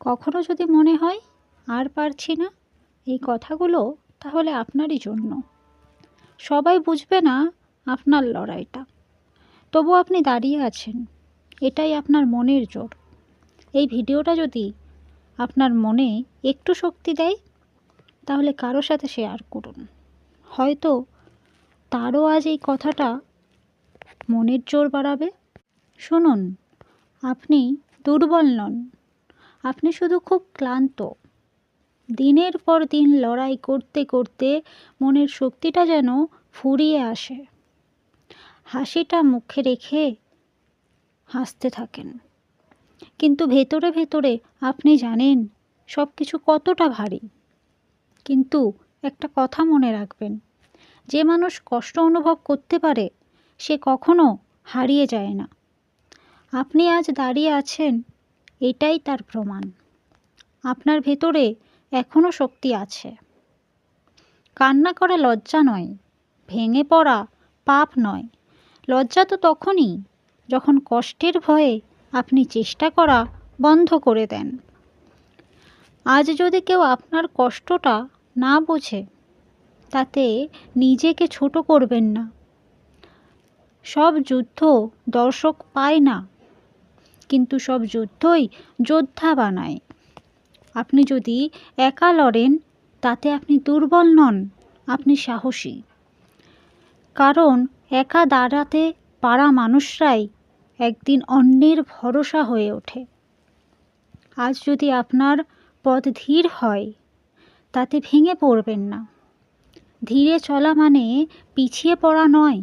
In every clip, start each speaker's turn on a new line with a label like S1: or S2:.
S1: কখনো যদি মনে হয়, আর পারছি না, এই কথাগুলো তাহলে আপনারই জন্য। সবাই বুঝবে না আপনার লড়াইটা। তবু আপনি দাঁড়িয়ে আছেন, এটাই আপনার মনের জোর। এই ভিডিওটা যদি আপনার মনে একটু শক্তি দেয়, তাহলে কারও সাথে শেয়ার করুন। হয়তো তারও আজ এই কথাটা মনের জোর বাড়াবে। শুনুন, আপনি দুর্বল নন। আপনি শুধু খুব ক্লান্ত। দিনের পর দিন লড়াই করতে করতে মনের শক্তিটা যেন ফুরিয়ে আসে। হাসিটা মুখে রেখে হাসতে থাকেন। কিন্তু ভেতরে ভেতরে আপনি জানেন সব কিছু কতটা ভারী। কিন্তু একটা কথা মনে রাখবেন, যে মানুষ কষ্ট অনুভব করতে পারে, সে কখনো হারিয়ে যায় না। আপনি আজ দাঁড়িয়ে আছেন এটাই তার প্রমাণ। আপনার ভেতরে এখনও শক্তি আছে। কান্না করা লজ্জা নয়, ভেঙে পড়া পাপ নয়। লজ্জা তো তখনই যখন কষ্টের ভয়ে আপনি চেষ্টা করা বন্ধ করে দেন। আজ যদি কেউ আপনার কষ্টটা না বোঝে, তাতে নিজেকে ছোট করবেন না। সব যুদ্ধ দর্শক পায় না। কিন্তু সব যুদ্ধই যোদ্ধা বানায়। আপনি যদি একা লড়েন, তাতে আপনি দুর্বল নন, আপনি সাহসী। কারণ একা দাঁড়াতে পারা মানুষরাই একদিন অন্যের ভরসা হয়ে ওঠে। আজ যদি আপনার পথ ধীর হয়, তাতে ভেঙে পড়বেন না। ধীরে চলা মানে পিছিয়ে পড়া নয়।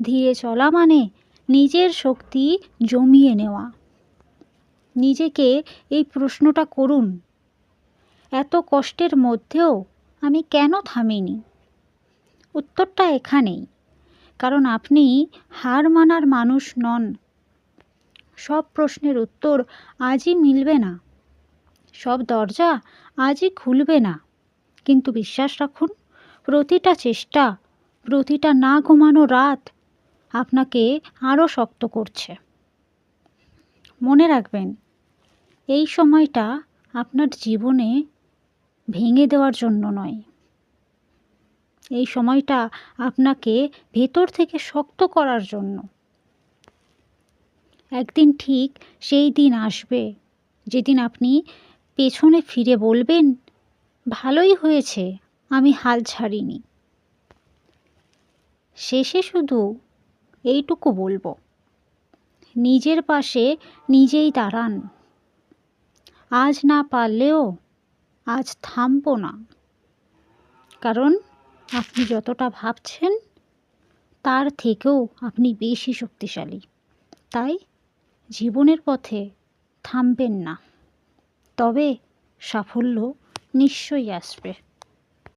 S1: ধীরে চলা মানে নিজের শক্তি জমিয়ে নেওয়া। নিজেকে এই প্রশ্নটা করুন, এত কষ্টের মধ্যেও আমি কেন থামিনি? উত্তরটা এখানেই, কারণ আপনি হার মানার মানুষ নন। সব প্রশ্নের উত্তর আজই মিলবে না। সব দরজা আজই খুলবে না। কিন্তু বিশ্বাস রাখুন, প্রতিটা চেষ্টা, প্রতিটা না ঘুমানো রাত আপনাকে আরও শক্ত করছে। মনে রাখবেন, এই সময়টা আপনার জীবনে ভেঙে দেওয়ার জন্য নয়। এই সময়টা আপনাকে ভেতর থেকে শক্ত করার জন্য। একদিন ঠিক সেই দিন আসবে, যেদিন আপনি পেছনে ফিরে বলবেন, ভালোই হয়েছে, আমি হাল ছাড়িনি। শেষে শুধু এইটুকু বলব। নিজের পাশে নিজেই দাঁড়ান। আজ না পারলেও আজ থামবো না। কারণ আপনি যতটা ভাবছেন, তার থেকেও আপনি বেশি শক্তিশালী। তাই জীবনের পথে থামবেন না। তবে সাফল্য নিশ্চয়ই আসবে।